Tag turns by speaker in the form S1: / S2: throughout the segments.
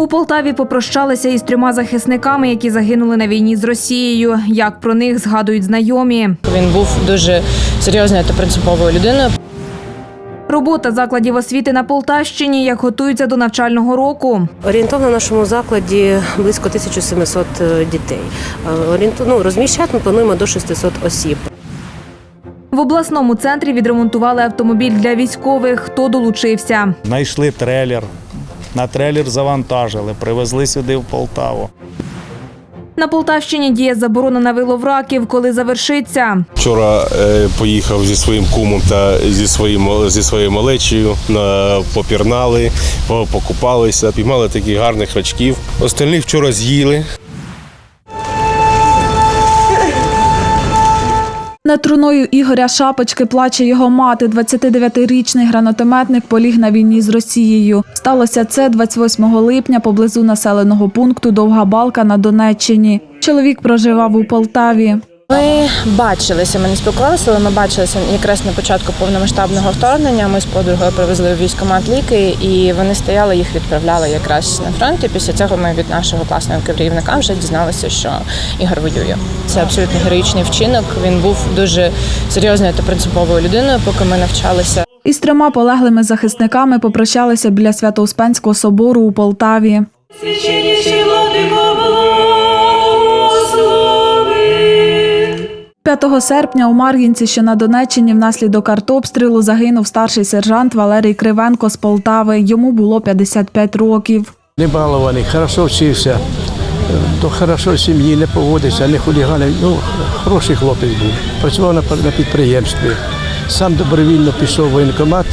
S1: У Полтаві попрощалися із трьома захисниками, які загинули на війні з Росією. Як про них згадують знайомі.
S2: Він був дуже серйозною та принциповою людиною.
S1: Робота закладів освіти на Полтавщині, як готуються до навчального року.
S3: Орієнтовно в нашому закладі близько 1700 дітей. Е, Орієнту- ну, розміщати ми плануємо до 600 осіб.
S1: В обласному центрі відремонтували автомобіль для військових. Хто долучився?
S4: Знайшли трейлер. На трейлер завантажили, привезли сюди в Полтаву.
S1: На Полтавщині діє заборона на виловраків, коли завершиться.
S5: Вчора е, поїхав зі своїм кумом та зі своїм зі своєю малечею на попірнали, покупалися, піймали таких гарних рачків. Остальних вчора з'їли.
S6: Над труною Ігоря Шапочки плаче його мати. 29-річний гранатометник поліг на війні з Росією. Сталося це 28 липня поблизу населеного пункту Довга Балка на Донеччині. Чоловік проживав у Полтаві.
S2: Ми бачилися, ми не спілкувалися, але ми бачилися якраз на початку повномасштабного вторгнення. Ми з подругою привезли в військкомат ліки, і вони стояли, їх відправляли якраз на фронт. І після цього ми від нашого класного керівника вже дізналися, що Ігор воює. Це абсолютно героїчний вчинок. Він був дуже серйозною та принциповою людиною, поки ми навчалися.
S6: Із трьома полеглими захисниками попрощалися біля Свято-Успенського собору у Полтаві. 5 серпня у Мар'їнці, що на Донеччині, внаслідок артобстрілу загинув старший сержант Валерій Кривенко з Полтави. Йому було 55 років.
S7: Не балований, хорошо вчився, до хорошо сім'ї не поводився, не хуліганив. Ну, хороший хлопець був. Працював на, підприємстві. Сам добровільно пішов в воєнкомат,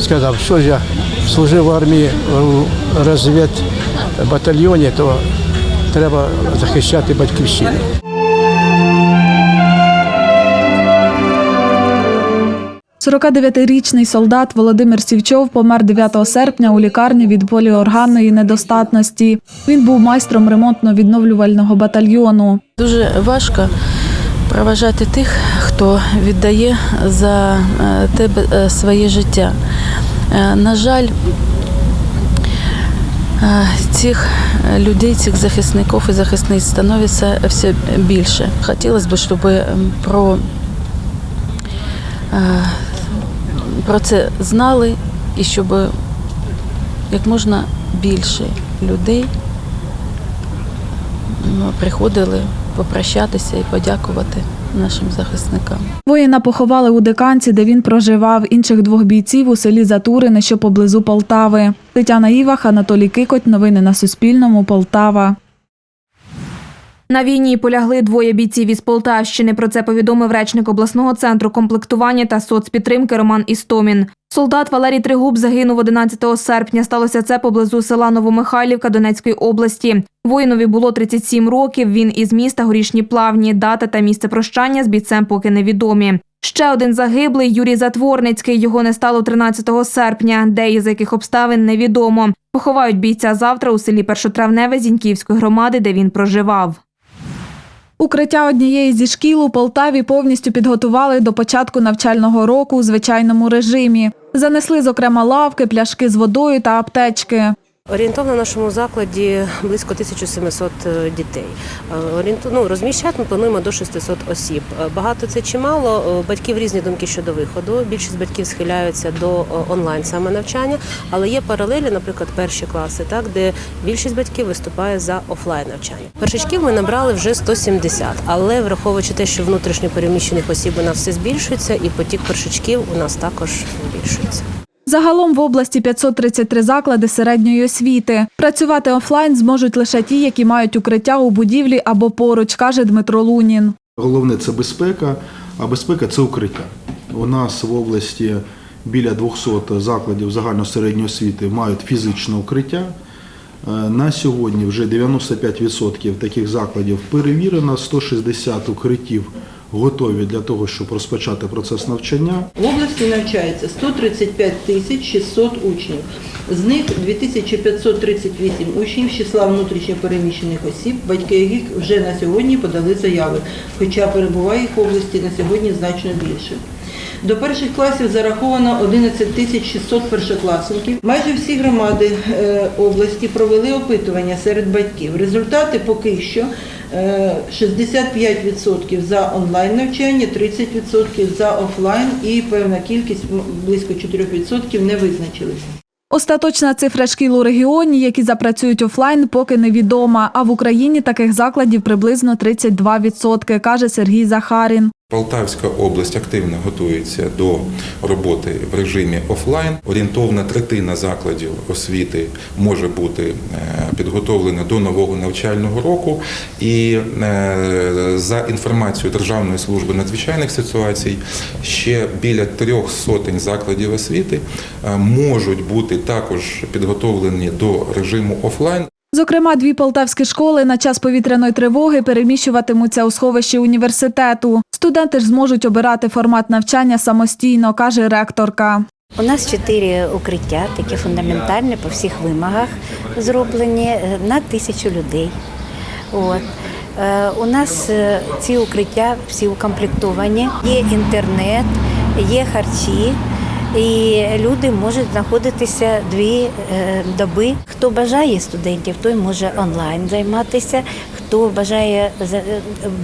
S7: сказав, що ж я служив в армії у розвідбатальйоні, то треба захищати батьківщину.
S6: – 49-річний солдат Володимир Сівчов помер 9 серпня у лікарні від поліорганної недостатності. Він був майстром ремонтно-відновлювального батальйону.
S8: Дуже важко проважати тих, хто віддає за е, тебе е, своє життя. Е, На жаль, цих людей, цих захисників і захисниць становиться все більше. Хотілося б, щоб ем, про, про це знали і щоб як можна більше людей приходили попрощатися і подякувати нашим захисникам.
S6: Воїна поховали у Диканці, де він проживав. Інших двох бійців у селі Затурине, що поблизу Полтави. Тетяна Івах, Анатолій Кикоть. Новини на Суспільному. Полтава.
S1: На війні полягли двоє бійців із Полтавщини. Про це повідомив речник обласного центру комплектування та соцпідтримки Роман Істомін. Солдат Валерій Тригуб загинув 11 серпня. Сталося це поблизу села Новомихайлівка Донецької області. Воїнові було 37 років. Він із міста Горішні Плавні. Дата та місце прощання з бійцем поки невідомі. Ще один загиблий Юрій Затворницький. Його не стало 13 серпня. Де і за яких обставин невідомо. Поховають бійця завтра у селі Першотравневе Зіньківської громади, де він проживав.
S6: Укриття однієї зі шкіл у Полтаві повністю підготували до початку навчального року у звичайному режимі. Занесли, зокрема, лавки, пляшки з водою та аптечки.
S3: Орієнтовно в нашому закладі близько 1700 дітей. Е. Ну, розміщати ми плануємо до 600 осіб. Е, Багато це чи мало. Е, Батьків різні думки щодо виходу. Більшість батьків схиляються до е, онлайн саме навчання, але є паралелі, наприклад, перші класи, так де більшість батьків виступає за офлайн навчання. Першачків ми набрали вже 170, але враховуючи те, що внутрішньо переміщених осіб у нас все збільшується, і потік першачків у нас також збільшується.
S6: Загалом в області 533 заклади середньої освіти. Працювати офлайн зможуть лише ті, які мають укриття у будівлі або поруч, каже Дмитро Лунін.
S9: Головне це безпека, а безпека це укриття. У нас в області біля 200 закладів загальної середньої освіти мають фізичне укриття. Е, На сьогодні вже 95% таких закладів перевірено, 160 укриттів готові для того, щоб розпочати процес навчання.
S10: В області навчається 135 тисяч 600 учнів. З них 2538 учнів з числа внутрішньопереміщених осіб, батьки яких вже на сьогодні подали заяви, хоча перебуває їх в області на сьогодні значно більше. До перших класів зараховано 11 тисяч 600 першокласників. Майже всі громади е, області провели опитування серед батьків. Результати поки що 65% за онлайн навчання, 30% за офлайн і певна кількість близько 4% не визначилися.
S6: Остаточна цифра шкіл у регіоні, які запрацюють офлайн, поки невідома. А в Україні таких закладів приблизно 32%, каже Сергій Захарін.
S11: Полтавська область активно готується до роботи в режимі офлайн. Орієнтовна третина закладів освіти може бути е, підготовлена до нового навчального року. І е, за інформацією Державної служби надзвичайних ситуацій, ще біля трьох сотень закладів освіти е, можуть бути також підготовлені до режиму офлайн.
S6: Зокрема, дві полтавські школи на час повітряної тривоги переміщуватимуться у сховищі університету. Студенти ж зможуть обирати формат навчання самостійно, каже ректорка.
S12: У нас чотири укриття, такі фундаментальні по всіх вимогах зроблені е, на тисячу людей. От. Е, У нас е, ці укриття всі укомплектовані. Є інтернет, є харчі, і люди можуть знаходитися дві е, доби. Хто бажає студентів, той може онлайн займатися. Хто бажає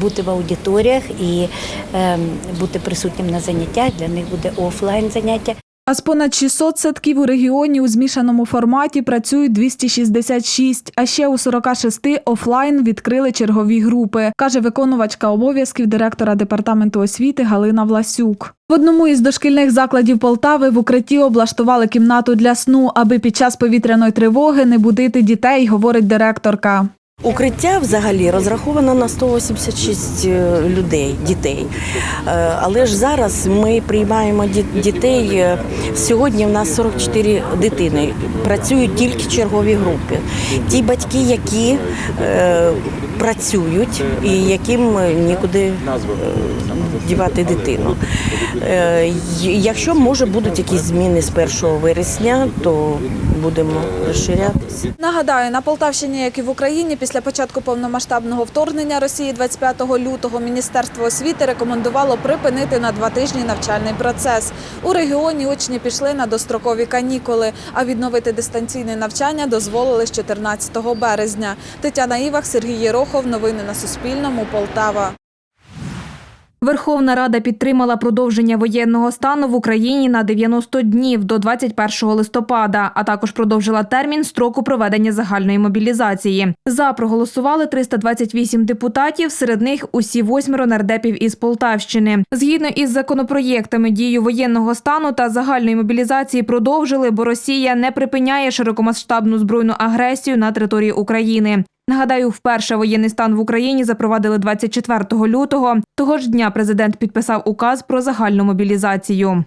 S12: бути в аудиторіях і е, бути присутнім на заняттях, для них буде офлайн заняття.
S6: А з понад 600 садків у регіоні у змішаному форматі працюють 266, а ще у 46 офлайн відкрили чергові групи, каже виконувачка обов'язків директора департаменту освіти Галина Власюк. В одному із дошкільних закладів Полтави в укритті облаштували кімнату для сну, аби під час повітряної тривоги не будити дітей, говорить директорка.
S13: Укриття взагалі розраховано на 186 е, людей, дітей. Е, Але ж зараз ми приймаємо дітей. е, Сьогодні в нас 44 дитини. Працюють тільки чергові групи. Ті батьки, які працюють і яким нікуди дівати дитину. Якщо може будуть якісь зміни з 1 вересня, то будемо розширятися.
S6: Нагадаю, на Полтавщині, як і в Україні, після початку повномасштабного вторгнення Росії 25 лютого Міністерство освіти рекомендувало припинити на два тижні навчальний процес. У регіоні учні пішли на дострокові канікули, а відновити дистанційне навчання дозволили з 14 березня. Тетяна Івах, Сергій Єрохов. Новини на Суспільному. Полтава.
S1: Верховна Рада підтримала продовження воєнного стану в Україні на 90 днів до 21 листопада, а також продовжила термін строку проведення загальної мобілізації. За проголосували 328 депутатів, серед них усі восьмеро нардепів із Полтавщини. Згідно із законопроєктами дію воєнного стану та загальної мобілізації продовжили, бо Росія не припиняє широкомасштабну збройну агресію на території України. Нагадаю, вперше воєнний стан в Україні запровадили 24 лютого. Того ж дня президент підписав указ про загальну мобілізацію.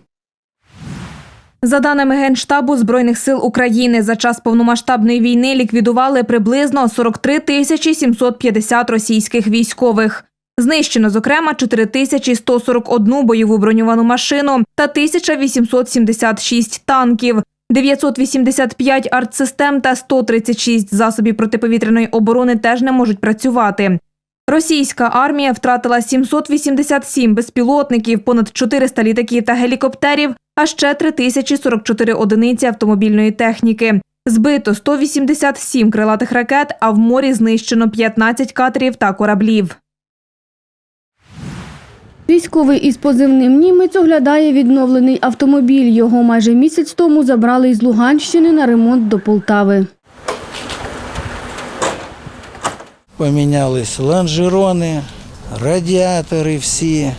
S1: За даними Генштабу Збройних сил України, за час повномасштабної війни ліквідували приблизно 43 тисячі 750 російських військових. Знищено, зокрема, 4141 бойову броньовану машину та 1876 танків, 985 артсистем та 136 засобів протиповітряної оборони теж не можуть працювати. Російська армія втратила 787 безпілотників, понад 400 літаків та гелікоптерів, а ще 3044 одиниці автомобільної техніки. Збито 187 крилатих ракет, а в морі знищено 15 катерів та кораблів.
S14: Військовий із позивним німець оглядає відновлений автомобіль. Його майже місяць тому забрали із Луганщини на ремонт до Полтави.
S15: Помінялись лонжерони, радіатори всі,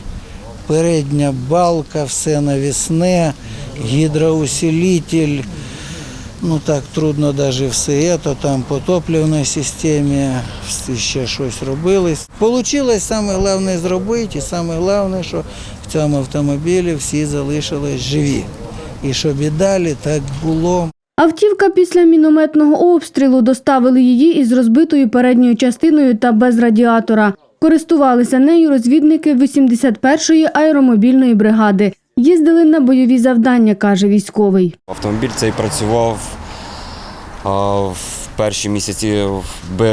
S15: передня балка, все навісне, гідроусилитель. Ну так трудно навіть все це, там по топливній системі ще щось робилось. Получилось саме головне зробити, і саме головне, що в цьому автомобілі всі залишились живі. І щоб і далі так було.
S14: Автівка після мінометного обстрілу доставили її із розбитою передньою частиною та без радіатора. Користувалися нею розвідники 81-ї аеромобільної бригади. Їздили на бойові завдання, каже військовий.
S16: Автомобіль цей працював в перші місяці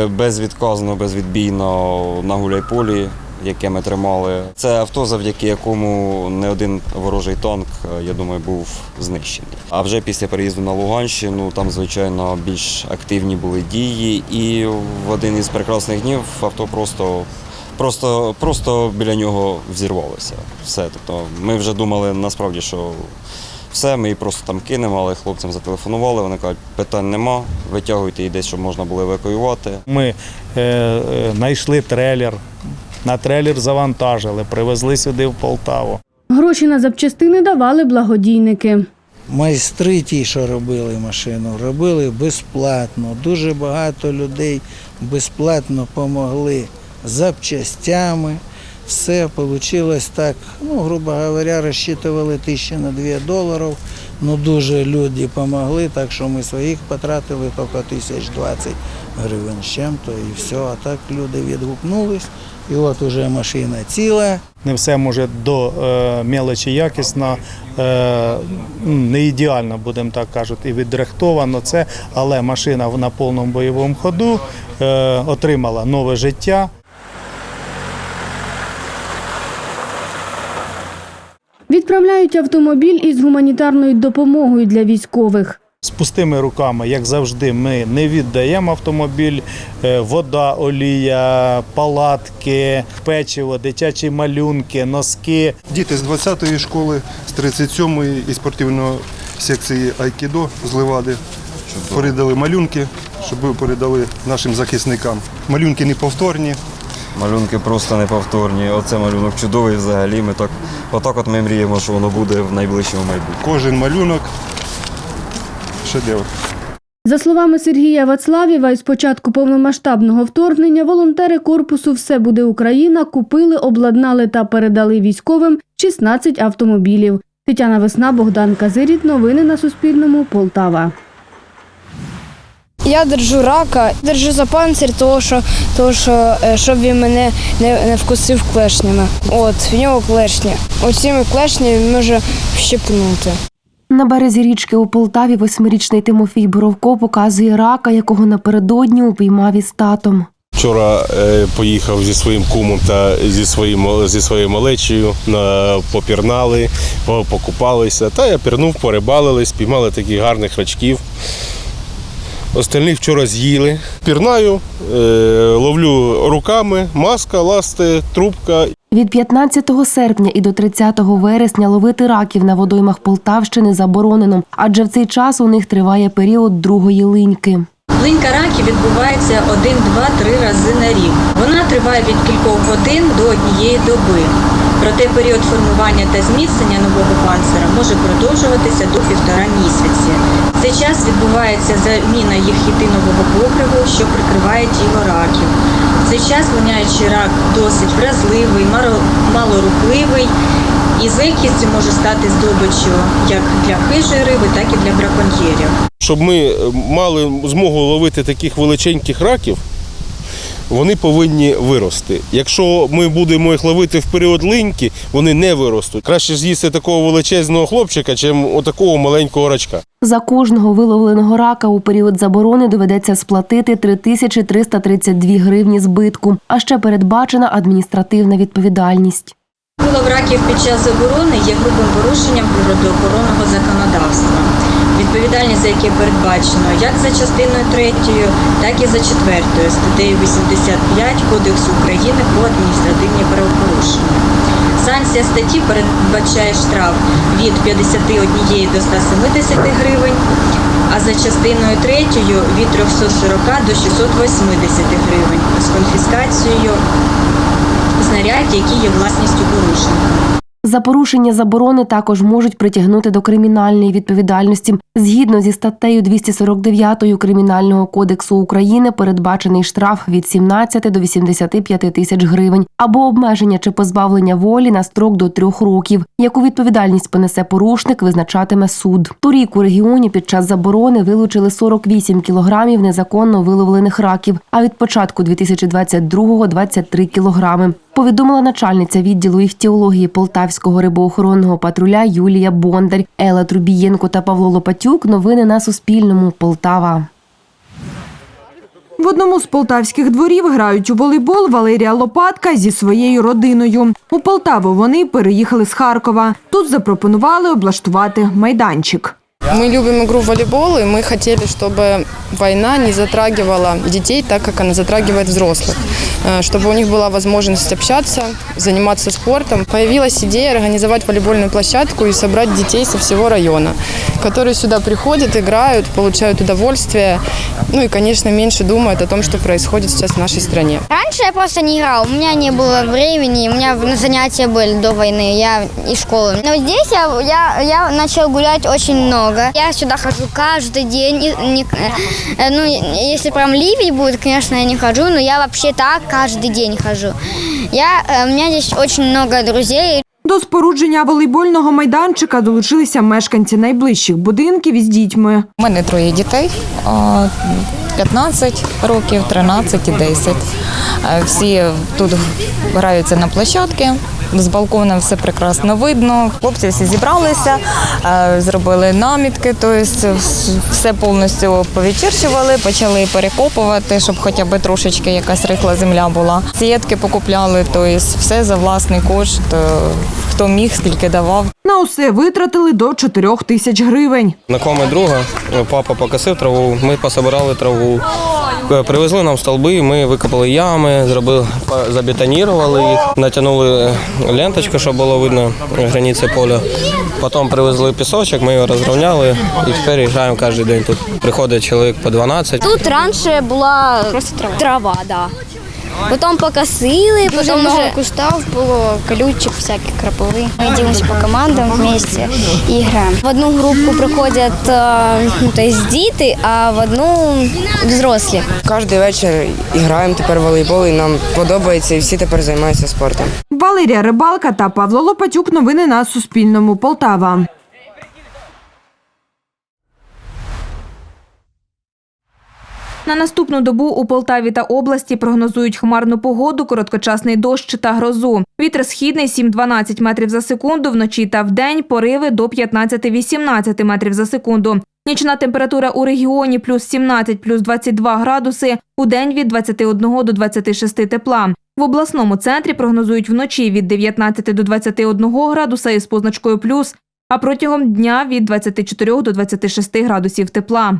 S16: безвідказно, безвідбійно на гуляйполі. яке ми тримали. Це авто, завдяки якому не один ворожий танк, е, я думаю, був знищений. А вже після переїзду на Луганщину там, звичайно, більш активні були дії, і в один із прекрасних днів авто просто. Просто, просто біля нього взірвалося. Все. Тобто ми вже думали насправді, що все, ми її просто там кинемо, але хлопцям зателефонували. Вони кажуть, питань нема, витягуйте її десь, щоб можна було евакуювати.
S4: Ми е, е, знайшли трейлер, на трейлер завантажили, привезли сюди в Полтаву.
S14: Гроші на запчастини давали благодійники.
S15: Майстри ті, що робили машину, робили безплатно. Дуже багато людей безплатно допомогли запчастями. Все вийшло так, ну, грубо говоря, розчитували тисячі на 2 доларів. Ну дуже люди допомогли, так що ми своїх потратили тільки тисяч 20 гривень з чим-то і все. А так люди відгукнулись. І от уже машина ціла.
S4: Не все може до е, мелочі якісно, е, не ідеально, будемо так кажуть, і відрихтовано це, але машина на повному бойовому ходу е, отримала нове життя.
S14: Відправляють автомобіль із гуманітарною допомогою для військових.
S4: З пустими руками, як завжди, ми не віддаємо автомобіль, Е, вода, олія, палатки, печиво, дитячі малюнки, носки.
S17: Діти з 20-ї школи, з 37-ї і спортивної секції Айкідо з Левади передали малюнки, щоб ви передали нашим захисникам. Малюнки неповторні.
S16: Малюнки просто неповторні. Оце малюнок чудовий взагалі. Ми так, отак от ми мріємо, що воно буде в найближчому майбутньому.
S17: Кожен малюнок шедевр.
S14: За словами Сергія Вацлавєва, із початку повномасштабного вторгнення волонтери корпусу Все буде Україна купили, обладнали та передали військовим 16 автомобілів. Тетяна Весна, Богдан Казиріт. Новини на Суспільному. Полтава.
S18: Я держу рака, держу за панцир, того що, того що е, щоб він мене не, не вкусив клешнями. От, в нього клешні. Оціми клешнями він може вщепнути.
S19: На березі річки у Полтаві восьмирічний Тимофій Боровко показує рака, якого напередодні упіймав із татом.
S5: Вчора е, поїхав зі своїм кумом та зі своїм зі своєю малечею на попірнали, покупалися. Та я пірнув, порибалили, спіймали таких гарних рачків. Остальних вчора з'їли. Пірнаю, е, ловлю руками, маска, ласти, трубка.
S19: Від 15 серпня і до 30 вересня ловити раків на водоймах Полтавщини заборонено, адже в цей час у них триває період другої линьки.
S20: Линька раків відбувається один, два, три рази на рік. Вона триває від кількох годин до однієї доби. Проте період формування та зміцнення нового панцира може продовжуватися до півтора місяці. В цей час відбувається заміна їх хітинового покриву, що прикриває тіло раків. В цей час линяючий рак досить вразливий, малорухливий і з легкістю може стати здобиччю як для хижої риби, так і для браконьєрів.
S5: Щоб ми е, мали змогу ловити таких величеньких раків, вони повинні вирости. Якщо ми будемо їх ловити в період линьки, вони не виростуть. Краще з'їсти такого величезного хлопчика, чим отакого маленького рачка.
S19: За кожного виловленого рака у період заборони доведеться сплатити 3332 гривні збитку, а ще передбачена адміністративна відповідальність.
S20: Вилов раків під час заборони є грубим порушенням природоохоронного законодавства, відповідальність за яке передбачено як за частиною 3, так і за 4 статтею 85 Кодексу України про адміністративні правопорушення. Санкція статті передбачає штраф від 51 до 170 гривень, а за частиною 3 від 340 до 680 гривень з конфіскацією знарядь, які є власністю порушника.
S19: За порушення заборони також можуть притягнути до кримінальної відповідальності. Згідно зі статтею 249 Кримінального кодексу України передбачений штраф від 17 до 85 тисяч гривень або обмеження чи позбавлення волі на строк до трьох років. Яку відповідальність понесе порушник, визначатиме суд. Торік у регіоні під час заборони вилучили 48 кілограмів незаконно виловлених раків, а від початку 2022-го – 23 кілограми. Повідомила начальниця відділу іхтіології Полтавського рибоохоронного патруля Юлія Бондар, Ела Трубієнко та Павло Лопатюк. Новини на Суспільному. Полтава.
S1: В одному з полтавських дворів грають у волейбол Валерія Лопатка зі своєю родиною. У Полтаву вони переїхали з Харкова. Тут запропонували облаштувати майданчик.
S21: Мы любим игру в волейбол, и мы хотели, чтобы война не затрагивала детей так, как она затрагивает взрослых. Э, Чтобы у них была возможность общаться, заниматься спортом. Появилась идея организовать волейбольную площадку и собрать детей со всего района, которые сюда приходят, играют, получают удовольствие. Ну и, конечно, меньше думают о том, что происходит сейчас в нашей стране.
S16: Раньше я просто не играл, у меня не было времени, у меня занятия были до войны, я из школы. Но здесь я, я, я начал гулять очень много. Я сюда хожу каждый день. и не- э, ну, если прям ливень будет, конечно, я не хожу, но я вообще так каждый день хожу. Я, э, у меня здесь очень много друзей,
S1: До спорудження волейбольного майданчика долучилися мешканці найближчих будинків із дітьми.
S22: У мене троє дітей, а, 15 років, 13 і 10. Е, Всі тут граються на площадці. з балкона все прекрасно видно. Хлопці всі зібралися, е, зробили намітки, тобто все повністю повідчерчували, почали перекопувати, щоб хоча б трошечки якась рихла земля була. Сітки покупляли, тобто все за власний кошт. е, Хто міг, скільки давав.
S1: На усе витратили до 4 тисяч гривень.
S23: Знакомий друга, папа покосив траву, ми пособирали траву. Е, Привезли нам столби, ми викопали ями, зробили, забетонували їх, натягнули е, ленточку, щоб було видно границі поля. Потім привезли пісочок, ми його розрівняли і тепер граємо кожен день тут. Приходить чоловік по 12.
S16: Тут раніше була просто трава. Трава, да. Потім покосили,
S11: Дуже
S16: потім
S11: много
S16: вже кустів було, колючок всяких крапових. Ми ділимося по командам вместе і граємо. В одну групу приходять е, ну, то есть діти, а в одну взрослі.
S20: Кожен вечір граємо тепер в волейбол, і нам подобається, і всі тепер займаються спортом.
S1: Валерія Рибалка та Павло Лопатюк. Новини на Суспільному. Полтава. На наступну добу у Полтаві та області прогнозують хмарну погоду, короткочасний дощ та грозу. Вітер східний 7-12 метрів за секунду, вночі та вдень пориви до 15-18 метрів за секунду. Нічна температура у регіоні плюс 17, плюс 22 градуси, у день від 21 до 26 тепла. В обласному центрі прогнозують вночі від 19 до 21 градуса із позначкою плюс, а протягом дня від 24 до 26 градусів тепла.